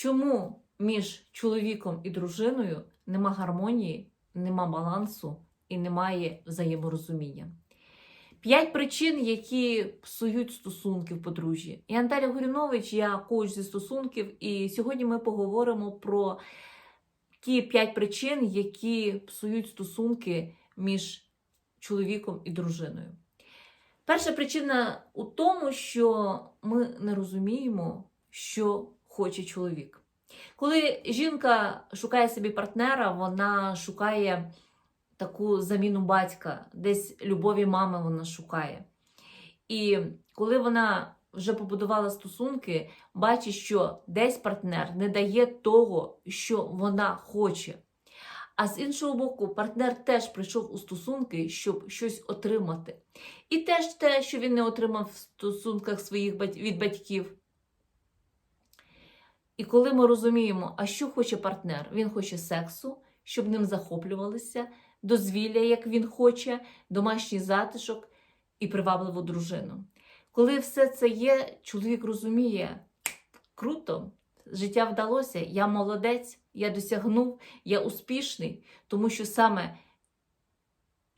Чому між чоловіком і дружиною нема гармонії, нема балансу і немає взаєморозуміння? П'ять причин, які псують стосунки в подружжі. Я Наталя Горінович, я коуч зі стосунків, і сьогодні ми поговоримо про ті п'ять причин, які псують стосунки між чоловіком і дружиною. Перша причина у тому, що ми не розуміємо, що хоче чоловік. Коли жінка шукає собі партнера, вона шукає таку заміну батька, десь любові мами вона шукає. І коли вона вже побудувала стосунки, бачить, що десь партнер не дає того, що вона хоче. А з іншого боку, партнер теж прийшов у стосунки, щоб щось отримати. І теж те, що він не отримав в стосунках своїх від батьків. І коли ми розуміємо, а що хоче партнер, він хоче сексу, щоб ним захоплювалися, дозвілля, як він хоче, домашній затишок і привабливу дружину. Коли все це є, чоловік розуміє, круто, життя вдалося, я молодець, я досягнув, я успішний, тому що саме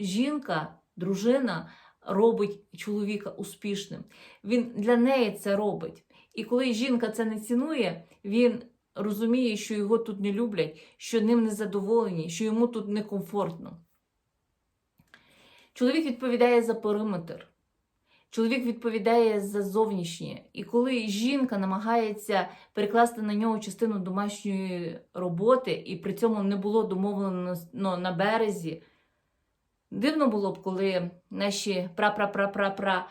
жінка, дружина робить чоловіка успішним. Він для неї це робить. І коли жінка це не цінує, він розуміє, що його тут не люблять, що ним не задоволені, що йому тут некомфортно. Чоловік відповідає за периметр. Чоловік відповідає за зовнішнє. І коли жінка намагається перекласти на нього частину домашньої роботи, і при цьому не було домовлено на березі, дивно було б, коли наші пра-пра-пра-пра-пра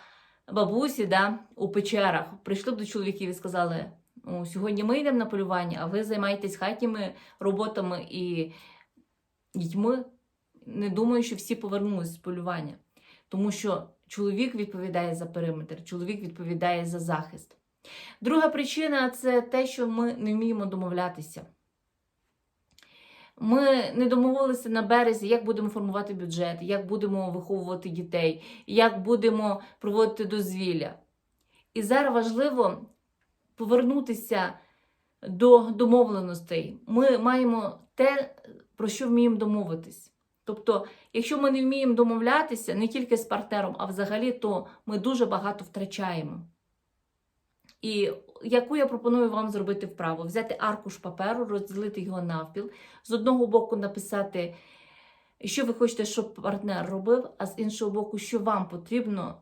бабусі да, у печерах прийшли б до чоловіків і сказали: «Ну, сьогодні ми йдемо на полювання, а ви займаєтесь хатніми роботами і дітьми. Не думаю, що всі повернулись з полювання. Тому що чоловік відповідає за периметр, чоловік відповідає за захист. Друга причина це те, що ми не вміємо домовлятися. Ми не домовилися на березі, як будемо формувати бюджет, як будемо виховувати дітей, як будемо проводити дозвілля. І зараз важливо повернутися до домовленостей. Ми маємо те, про що вміємо домовитись. Тобто, якщо ми не вміємо домовлятися не тільки з партнером, а взагалі, то ми дуже багато втрачаємо. І яку я пропоную вам зробити вправу? Взяти аркуш паперу, розділити його навпіл, з одного боку написати, що ви хочете, щоб партнер робив, а з іншого боку, що вам потрібно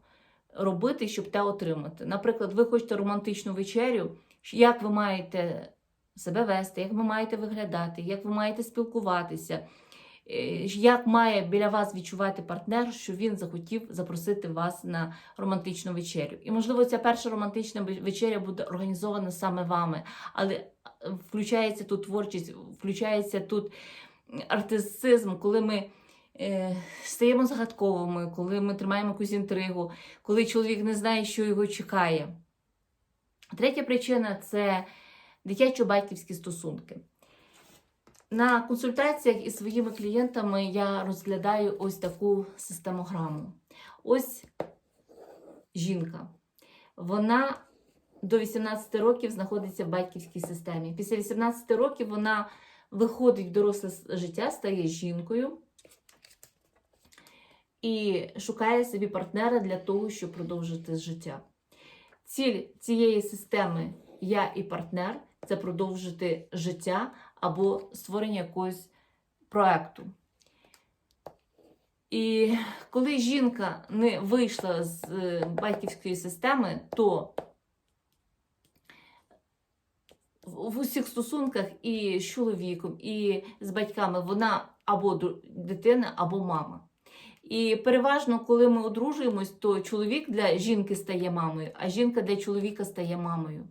робити, щоб те отримати. Наприклад, ви хочете романтичну вечерю, як ви маєте себе вести, як ви маєте виглядати, як ви маєте спілкуватися. Е, Як має біля вас відчувати партнер, що він захотів запросити вас на романтичну вечерю? І можливо, ця перша романтична вечеря буде організована саме вами, але е, включається тут творчість, включається тут артистизм, коли ми е, стаємо загадковими, коли ми тримаємо якусь інтригу, коли чоловік не знає, що його чекає. Третя причина це дитячо-батьківські стосунки. На консультаціях із своїми клієнтами я розглядаю ось таку системограму. Ось жінка. Вона до 18 років знаходиться в батьківській системі. Після 18 років вона виходить в доросле життя, стає жінкою і шукає собі партнера для того, щоб продовжити життя. Ціль цієї системи я і партнер це продовжити життя або створення якогось проекту. І коли жінка не вийшла з е, батьківської системи, то в в усіх стосунках і з чоловіком, і з батьками вона або дитина, або мама. І переважно, коли ми одружуємось, то чоловік для жінки стає мамою, а жінка для чоловіка стає мамою.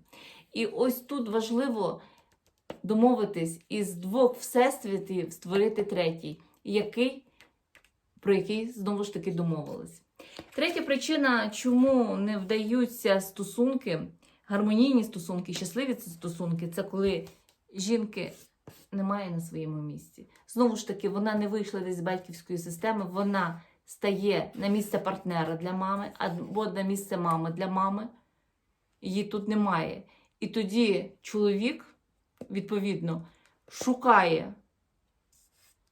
І ось тут важливо домовитись із двох всесвітів створити третій, який, про який знову ж таки домовились. Третя причина, чому не вдаються стосунки, гармонійні стосунки, щасливі стосунки, це коли жінки немає на своєму місці. Знову ж таки, вона не вийшла десь з батьківської системи, вона стає на місце партнера для мами або на місце мами для мами. Її тут немає. І тоді чоловік відповідно, шукає,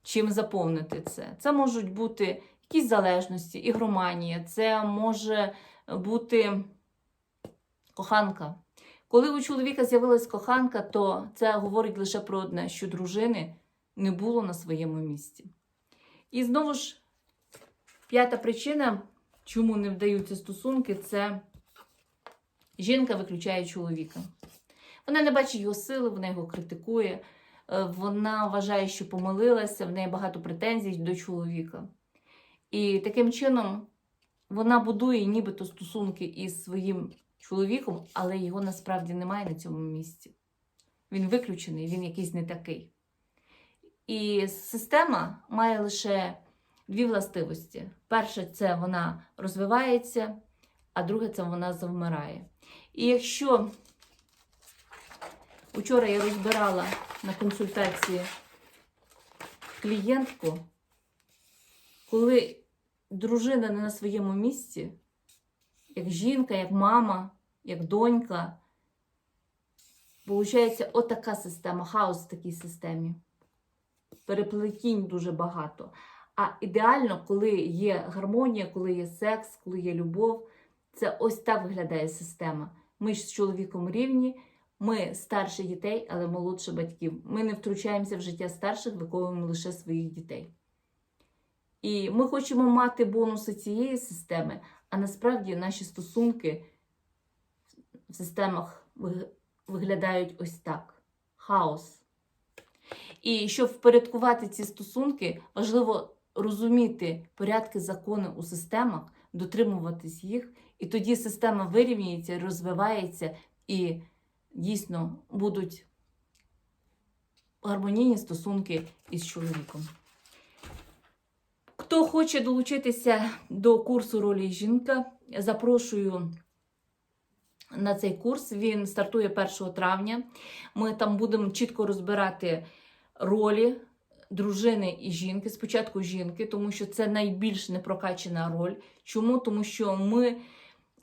чим заповнити це. Це можуть бути якісь залежності, ігроманія, це може бути коханка. Коли у чоловіка з'явилась коханка, то це говорить лише про одне, що дружини не було на своєму місці. І знову ж, п'ята причина, чому не вдаються стосунки, це жінка виключає чоловіка. Вона не бачить його сили, вона його критикує, е, вона вважає, що помилилася, в неї багато претензій до чоловіка. І таким чином вона будує нібито стосунки із своїм чоловіком, але його насправді немає на цьому місці. Він виключений, він якийсь не такий. І система має лише дві властивості: перше, це вона розвивається, а друге, це вона завмирає. І якщо Учора я розбирала на консультації клієнтку, коли дружина не на своєму місці, як жінка, як мама, як донька, виходить отака система, хаос в такій системі. Переплетінь дуже багато. А ідеально, коли є гармонія, коли є секс, коли є любов, це ось так виглядає система. Ми ж з чоловіком рівні. Ми старші дітей, але молодше батьків. Ми не втручаємося в життя старших, виховуємо лише своїх дітей. І ми хочемо мати бонуси цієї системи, а насправді наші стосунки в системах виглядають ось так: хаос. І щоб впорядкувати ці стосунки, важливо розуміти порядки, закони у системах, дотримуватись їх, і тоді система вирівнюється, розвивається і дійсно будуть гармонійні стосунки із чоловіком. Хто хоче долучитися до курсу ролі жінка, запрошую на цей курс. Він стартує 1 травня. Ми там будемо чітко розбирати ролі дружини і жінки. Спочатку жінки, тому що це найбільш непрокачена роль. Чому? Тому що ми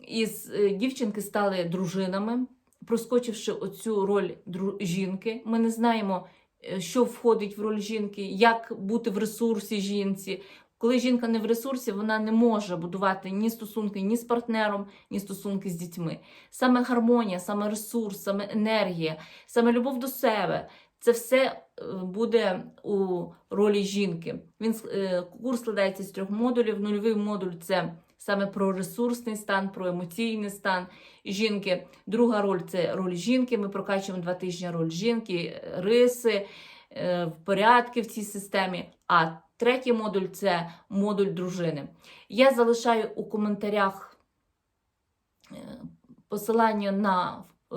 із е, дівчинки стали дружинами проскочивши оцю роль жінки, ми не знаємо, е, що входить в роль жінки, як бути в ресурсі жінці. Коли жінка не в ресурсі, вона не може будувати ні стосунки ні з партнером, ні стосунки з дітьми. Саме гармонія, саме ресурс, саме енергія, саме любов до себе. Це все е, буде у ролі жінки. Він е, курс складається з трьох модулів. Нульовий модуль це саме про ресурсний стан, про емоційний стан жінки. Друга роль це роль жінки. Ми прокачуємо два тижні роль жінки, риси, е, порядки в цій системі. А третій модуль це модуль дружини. Я залишаю у коментарях е, посилання на е,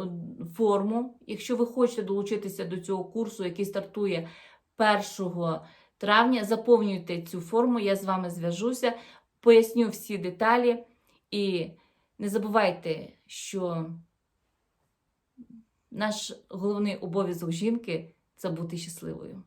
форму. Якщо ви хочете долучитися до цього курсу, який стартує 1 травня, заповнюйте цю форму, я з вами зв'яжуся, поясню всі деталі. І не забувайте, що наш головний обов'язок жінки це бути щасливою.